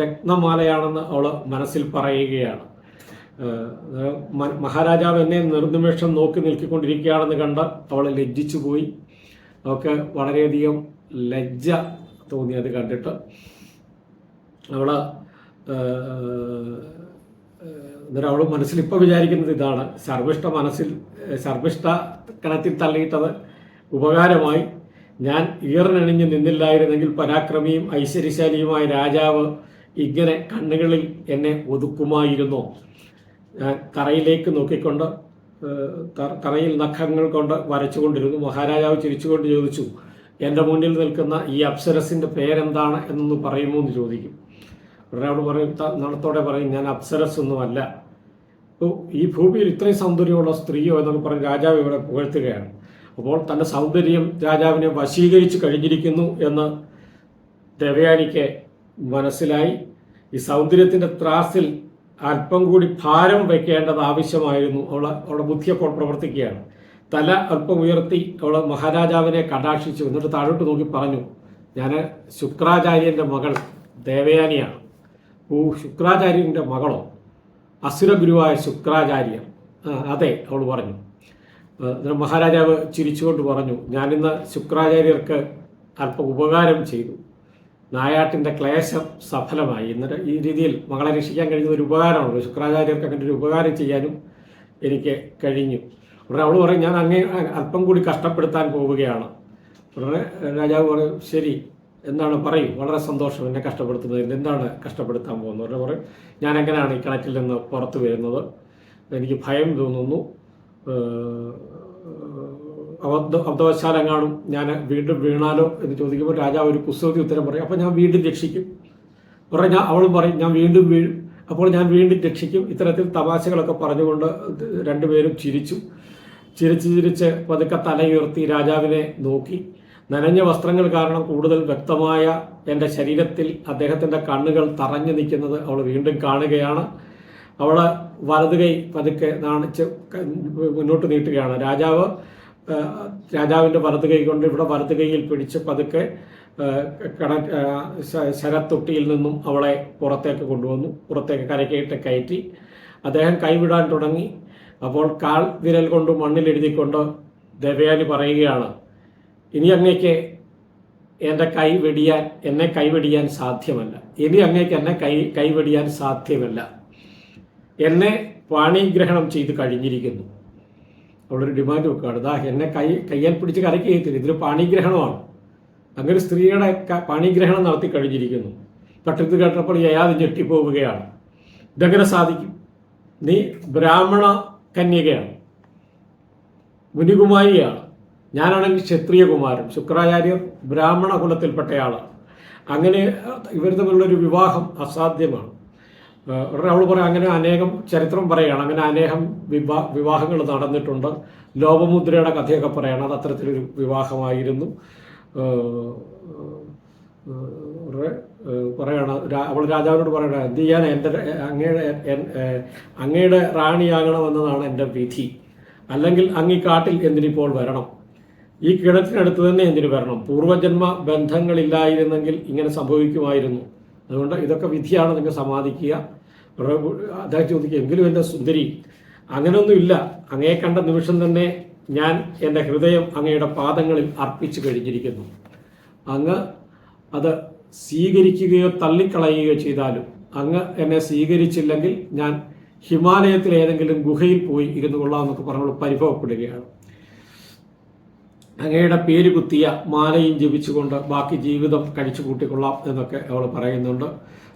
രത്നമാലയാണെന്ന് അവൾ മനസ്സിൽ പറയുകയാണ്. മഹാരാജാവ് എന്നെ നിർനിമേഷം നോക്കി നിൽക്കിക്കൊണ്ടിരിക്കുകയാണെന്ന് കണ്ട് അവൾ ലജ്ജിച്ചു പോയി. അവൾക്ക് വളരെയധികം ലജ്ജ തോന്നി അത് കണ്ടിട്ട്. അവൾ എന്നിട്ട് അവൾ മനസ്സിൽ ഇപ്പോൾ വിചാരിക്കുന്നത് ഇതാണ്. സർവിഷ്ട മനസ്സിൽ സർവിഷ്ട കണത്തിൽ തള്ളിയിട്ടത് ഉപകാരമായി. ഞാൻ ഈറിനണിഞ്ഞ് നിന്നില്ലായിരുന്നെങ്കിൽ പരാക്രമിയും ഐശ്വര്യശാലിയുമായ രാജാവ് ഇങ്ങനെ കണ്ണുകളിൽ എന്നെ ഒതുക്കുമായിരുന്നോ? ഞാൻ തറയിലേക്ക് നോക്കിക്കൊണ്ട് തറയിൽ നഖങ്ങൾ കൊണ്ട് വരച്ചുകൊണ്ടിരുന്നു. മഹാരാജാവ് ചിരിച്ചുകൊണ്ട് ചോദിച്ചു എന്റെ മുന്നിൽ നിൽക്കുന്ന ഈ അപ്സരസിന്റെ പേരെന്താണ് എന്നൊന്ന് പറയുമോ എന്ന് ചോദിക്കും. ഉടനെ അവിടെ പറയും നടത്തോടെ പറയും ഞാൻ അപ്സരസ് ഒന്നുമല്ല. ഈ ഭൂമിയിൽ ഇത്രയും സൗന്ദര്യമുള്ള സ്ത്രീയോ എന്നൊക്കെ പറഞ്ഞ് രാജാവ് ഇവിടെ പുകഴ്ത്തുകയാണ്. അപ്പോൾ തന്റെ സൗന്ദര്യം രാജാവിനെ വശീകരിച്ച് കഴിഞ്ഞിരിക്കുന്നു എന്ന് ദേവയാനിക്ക് മനസ്സിലായി. ഈ സൗന്ദര്യത്തിന്റെ ത്രാസിൽ അല്പം കൂടി ഭാരം വയ്ക്കേണ്ടത് ആവശ്യമായിരുന്നു. അവൾ അവളുടെ ബുദ്ധി അപ്പോൾ പ്രവർത്തിക്കുകയാണ്. തല അല്പം ഉയർത്തി അവൾ മഹാരാജാവിനെ കടാക്ഷിച്ചു. എന്നിട്ട് താഴോട്ട് നോക്കി പറഞ്ഞു ഞാൻ ശുക്രാചാര്യന്റെ മകൾ ദേവയാനിയാണ്. ഓ ശുക്രാചാര്യന്റെ മകളോ? അസുരഗുരുവായ ശുക്രാചാര്യർ അതെ അവൾ പറഞ്ഞു. മഹാരാജാവ് ചിരിച്ചുകൊണ്ട് പറഞ്ഞു ഞാനിന്ന് ശുക്രാചാര്യർക്ക് അല്പം ഉപകാരം ചെയ്തു. നായാട്ടിന്റെ ക്ലേശം സഫലമായി. എന്നിട്ട് ഈ രീതിയിൽ മകളെ രക്ഷിക്കാൻ കഴിയുന്ന ഒരു ഉപകാരമാണ് ശുക്രാചാര്യർക്ക് അങ്ങനെ ഒരു ഉപകാരം ചെയ്യാനും എനിക്ക് കഴിഞ്ഞു. ഉടനെ അവൾ പറയും ഞാൻ അങ്ങേ അല്പം കൂടി കഷ്ടപ്പെടുത്താൻ പോവുകയാണ്. ഉടനെ രാജാവ് പറയും ശരി എന്താണ്? പറയും. വളരെ സന്തോഷം എന്നെ കഷ്ടപ്പെടുത്തുന്നത് എന്താണ് കഷ്ടപ്പെടുത്താൻ പോകുന്നത്? ഉടനെ പറയും ഞാൻ എങ്ങനെയാണ് ഈ കിണറ്റിൽ നിന്ന് പുറത്തു വരുന്നത്? എനിക്ക് ഭയം തോന്നുന്നു. അബദ്ധ ഞാൻ വീണ്ടും വീണാലോ എന്ന് ചോദിക്കുമ്പോൾ രാജാവ് ഒരു കുസൃതി ഉത്തരം പറയും. അപ്പോൾ ഞാൻ വീണ്ടും രക്ഷിക്കും. ഉടനെ ഞാൻ അവളും പറയും ഞാൻ വീണ്ടും വീഴും അപ്പോൾ ഞാൻ വീണ്ടും രക്ഷിക്കും. ഇത്തരത്തിൽ തമാശകളൊക്കെ പറഞ്ഞുകൊണ്ട് രണ്ടുപേരും ചിരിച്ചു. ചിരിച്ച് ചിരിച്ച് പതുക്കെ തലയുയർത്തി രാജാവിനെ നോക്കി. നനഞ്ഞ വസ്ത്രങ്ങൾ കാരണം കൂടുതൽ വ്യക്തമായ എന്റെ ശരീരത്തിൽ അദ്ദേഹത്തിന്റെ കണ്ണുകൾ തറഞ്ഞു നിൽക്കുന്നത് അവൾ വീണ്ടും കാണുകയാണ്. അവൾ വലതുകൈ പതുക്കെ നാണിച്ച് മുന്നോട്ട് നീട്ടുകയാണ്. രാജാവ് രാജാവിന്റെ വലത് കൈ കൊണ്ട് ഇവിടെ വലത് കൈയിൽ പിടിച്ച് പതുക്കെ കട ശരത്തൊട്ടിയിൽ നിന്നും അവളെ പുറത്തേക്ക് കൊണ്ടുവന്നു. പുറത്തേക്ക് കരക്കയിട്ട് കയറ്റി അദ്ദേഹം കൈവിടാൻ തുടങ്ങി. അപ്പോൾ കാൽ വിരൽ കൊണ്ട് മണ്ണിൽ എഴുതിക്കൊണ്ട് ദേവയാനി പറയുകയാണ് ഇനി അങ്ങേക്ക് എന്റെ കൈ വെടിയാൻ എന്നെ കൈവെടിയാൻ സാധ്യമല്ല. ഇനി അങ്ങേക്ക് എന്നെ കൈ കൈവെടിയാൻ സാധ്യമല്ല. എന്നെ പാണിഗ്രഹണം ചെയ്ത് കഴിഞ്ഞിരിക്കുന്നു. അവളൊരു ഡിമാൻഡ് വെക്കുകയാണ്. ദാ എന്നെ കൈ കയ്യാൽ പിടിച്ച് കരയ്ക്ക് കയറ്റില്ല ഇതൊരു പാണിഗ്രഹണമാണ്. അങ്ങനെ സ്ത്രീയുടെ പാണിഗ്രഹണം നടത്തി കഴിഞ്ഞിരിക്കുന്നു. പെട്ടെന്ന് കേട്ടപ്പോൾ യയാതി ഞെട്ടിപ്പോവുകയാണ്. ഇതെങ്ങനെ സാധിക്കും? നീ ബ്രാഹ്മണ കന്യകയാണ്. മുനികുമാരിയാണ്. ഞാനാണെങ്കിൽ ക്ഷത്രിയ കുമാരൻ ശുക്രാചാര്യർ ബ്രാഹ്മണ കുലത്തിൽപ്പെട്ടയാളാണ്. അങ്ങനെ ഇവർ തമ്മിലുള്ളൊരു വിവാഹം അസാധ്യമാണ്. ഉടനെ അവൾ പറയാം അങ്ങനെ അനേകം ചരിത്രം പറയുകയാണ്. അങ്ങനെ അനേകം വിവാ വിവാഹങ്ങൾ നടന്നിട്ടുണ്ട്. ലോപമുദ്രയുടെ കഥയൊക്കെ പറയണം. അത് അത്തരത്തിലൊരു വിവാഹമായിരുന്നു. പറയാണ്. അവൾ രാജാവിനോട് പറയണ എന്ത് ചെയ്യാൻ എന്റെ അങ്ങയുടെ അങ്ങയുടെ റാണിയാകണമെന്നതാണ് എന്റെ വിധി. അല്ലെങ്കിൽ അങ്ങി കാട്ടിൽ എന്തിനിപ്പോൾ വരണം? ഈ കിണറ്റിനടുത്ത് തന്നെ എന്തിനു വരണം? പൂർവജന്മ ബന്ധങ്ങളില്ലായിരുന്നെങ്കിൽ ഇങ്ങനെ സംഭവിക്കുമായിരുന്നു. അതുകൊണ്ട് ഇതൊക്കെ വിധിയാണ് നിങ്ങൾ സമാധിക്കുക. അദ്ദേഹം ചോദിക്കുക എങ്കിലും എന്റെ സുന്ദരി അങ്ങനെയൊന്നുമില്ല അങ്ങയെ കണ്ട നിമിഷം തന്നെ ഞാൻ എന്റെ ഹൃദയം അങ്ങയുടെ പാദങ്ങളിൽ അർപ്പിച്ചു കഴിഞ്ഞിരിക്കുന്നു. അങ്ങ് അത് സ്വീകരിക്കുകയോ തള്ളിക്കളയുകയോ ചെയ്താലും അങ്ങ് എന്നെ സ്വീകരിച്ചില്ലെങ്കിൽ ഞാൻ ഹിമാലയത്തിലെ ഏതെങ്കിലും ഗുഹയിൽ പോയി ഇരുന്നു കൊള്ളാമെന്നൊക്കെ പറഞ്ഞുകൊണ്ട് പരിഭവപ്പെടുകയാണ്. അങ്ങയുടെ പേര് കുത്തിയ മാലയും ജപിച്ചുകൊണ്ട് ബാക്കി ജീവിതം കഴിച്ചു കൂട്ടിക്കൊള്ളാം എന്നൊക്കെ അവൾ പറയുന്നുണ്ട്.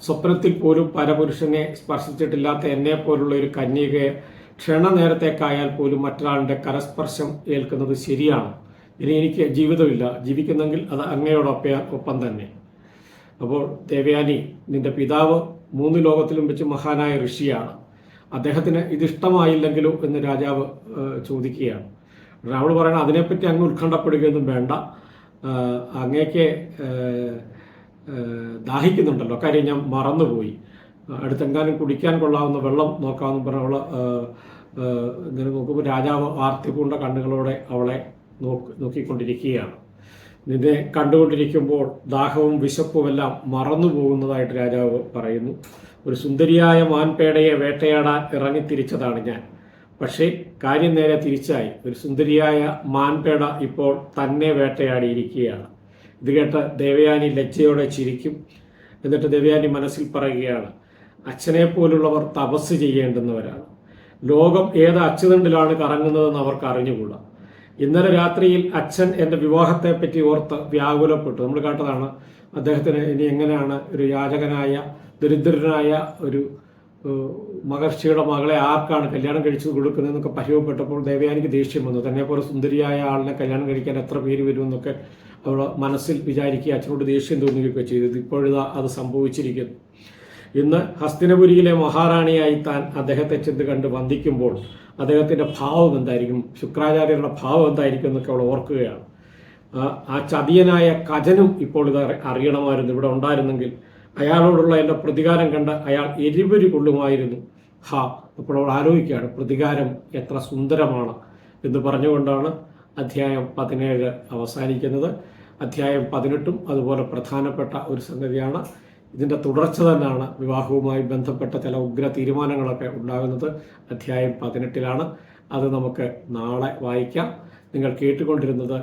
സ്വപ്നത്തിൽ പോലും പരപുരുഷനെ സ്പർശിച്ചിട്ടില്ലാത്ത എന്നെ പോലുള്ള ഒരു കന്യകയെ ക്ഷണനേരത്തേക്കായാൽ പോലും മറ്റൊരാളുടെ കരസ്പർശം ഏൽക്കുന്നത് ശരിയാണ്. ഇനി എനിക്ക് ജീവിതമില്ല. ജീവിക്കുന്നെങ്കിൽ അത് അങ്ങയോടൊപ്പം ഒപ്പം തന്നെ. അപ്പോൾ ദേവയാനി നിന്റെ പിതാവ് മൂന്ന് ലോകത്തിലും വെച്ച് മഹാനായ ഋഷിയാണ്. അദ്ദേഹത്തിന് ഇതിഷ്ടമായില്ലെങ്കിലോ എന്ന് രാജാവ് ചോദിക്കുകയാണ്. അവൾ പറയണം അതിനെപ്പറ്റി അങ്ങ് ഉത്കണ്ഠപ്പെടുകയൊന്നും വേണ്ട. അങ്ങേക്ക് ദാഹിക്കുന്നുണ്ടല്ലോ. കാര്യം ഞാൻ മറന്നുപോയി. അടുത്തെങ്ങാനും കുടിക്കാൻ കൊള്ളാവുന്ന വെള്ളം നോക്കാമെന്ന് പറഞ്ഞ അവൾ ഇങ്ങനെ നോക്കുമ്പോൾ രാജാവ് ആർത്തി പൂണ്ട കണ്ണുകളോടെ അവളെ നോക്കി നോക്കിക്കൊണ്ടിരിക്കുകയാണ്. നിന്നെ കണ്ടുകൊണ്ടിരിക്കുമ്പോൾ ദാഹവും വിശപ്പുമെല്ലാം മറന്നു പോകുന്നതായിട്ട് രാജാവ് പറയുന്നു. ഒരു സുന്ദരിയായ മാൻപേടയെ വേട്ടയാടാൻ ഇറങ്ങിത്തിരിച്ചതാണ് ഞാൻ. പക്ഷേ കാര്യം നേരെ തിരിച്ചായി. ഒരു സുന്ദരിയായ മാൻപേട ഇപ്പോൾ തന്നെ വേട്ടയാടിയിരിക്കുകയാണ്. ഇത് കേട്ട് ദേവയാനി ലജ്ജയോടെ ചിരിക്കും. എന്നിട്ട് ദേവയാനി മനസ്സിൽ പറയുകയാണ് അച്ഛനെ പോലുള്ളവർ തപസ് ചെയ്യേണ്ടുന്നവരാണ്. ലോകം ഏത് അച്ചുതണ്ടിലാണ് കറങ്ങുന്നതെന്ന് അവർക്ക് അറിഞ്ഞുകൂടാ. ഇന്നലെ രാത്രിയിൽ അച്ഛൻ എന്റെ വിവാഹത്തെപ്പറ്റി ഓർത്ത് വ്യാകുലപ്പെട്ടു. നമ്മൾ കേട്ടതാണ് അദ്ദേഹത്തിന് ഇനി എങ്ങനെയാണ് ഒരു യാചകനായ ദരിദ്രനായ ഒരു മഹർഷിയുടെ മകളെ ആർക്കാണ് കല്യാണം കഴിച്ചു കൊടുക്കുന്നതെന്നൊക്കെ പരിചയപ്പെട്ടപ്പോൾ ദേവയാനിക്ക് ദേഷ്യം വന്നു. തന്നെ പോലെ സുന്ദരിയായ ആളിനെ കല്യാണം കഴിക്കാൻ എത്ര പേര് വരുമെന്നൊക്കെ അവൾ മനസ്സിൽ വിചാരിക്കുക അച്ഛനോട് ദേഷ്യം തോന്നുകയൊക്കെ ചെയ്തത്. ഇപ്പോഴിതാ അത് സംഭവിച്ചിരിക്കുന്നു. ഇന്ന് ഹസ്തിനപുരിയിലെ മഹാറാണിയായി താൻ അദ്ദേഹത്തെ ചെന്ന് കണ്ട് വന്ദിക്കുമ്പോൾ അദ്ദേഹത്തിന്റെ ഭാവം എന്തായിരിക്കും? ശുക്രാചാര്യരുടെ ഭാവം എന്തായിരിക്കും എന്നൊക്കെ അവൾ ഓർക്കുകയാണ്. ആ ചതിയനായ കജനും ഇപ്പോൾ ഇത് അറിയണമായിരുന്നു. ഇവിടെ ഉണ്ടായിരുന്നെങ്കിൽ അയാളോടുള്ള എന്റെ പ്രതികാരം കണ്ട അയാൾ എരിപൊരി കൊള്ളുമായിരുന്നു. ഹാ അപ്പോൾ അവൾ ആലോചിക്കുകയാണ് പ്രതികാരം എത്ര സുന്ദരമാണ് എന്ന് പറഞ്ഞുകൊണ്ടാണ് അധ്യായം പതിനേഴ് അവസാനിക്കുന്നത്. അധ്യായം പതിനെട്ടും അതുപോലെ പ്രധാനപ്പെട്ട ഒരു സംഗതിയാണ്. ഇതിന്റെ തുടർച്ച തന്നെയാണ് വിവാഹവുമായി ബന്ധപ്പെട്ട ചില ഉഗ്ര തീരുമാനങ്ങളൊക്കെ ഉണ്ടാകുന്നത്. അധ്യായം പതിനെട്ടിലാണ്. അത് നമുക്ക് നാളെ വായിക്കാം. നിങ്ങൾ കേട്ടുകൊണ്ടിരുന്നത്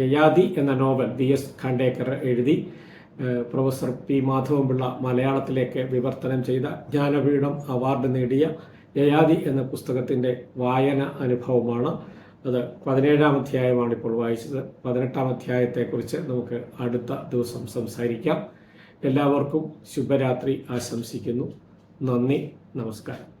യയാതി എന്ന നോവൽ വി എസ് ഖാണ്ടേക്കർ എഴുതി. പ്രൊഫസർ പി മാധവൻപിള്ള മലയാളത്തിലേക്ക് വിവർത്തനം ചെയ്ത ജ്ഞാനപീഠം അവാർഡ് നേടിയ യയാതി എന്ന പുസ്തകത്തിന്റെ വായന അനുഭവമാണ്. അത് പതിനേഴാം അധ്യായമാണ് ഇപ്പോൾ വായിച്ചത്. പതിനെട്ടാം അധ്യായത്തെക്കുറിച്ച് നമുക്ക് അടുത്ത ദിവസം സംസാരിക്കാം. എല്ലാവർക്കും ശുഭരാത്രി ആശംസിക്കുന്നു. നന്ദി. നമസ്കാരം.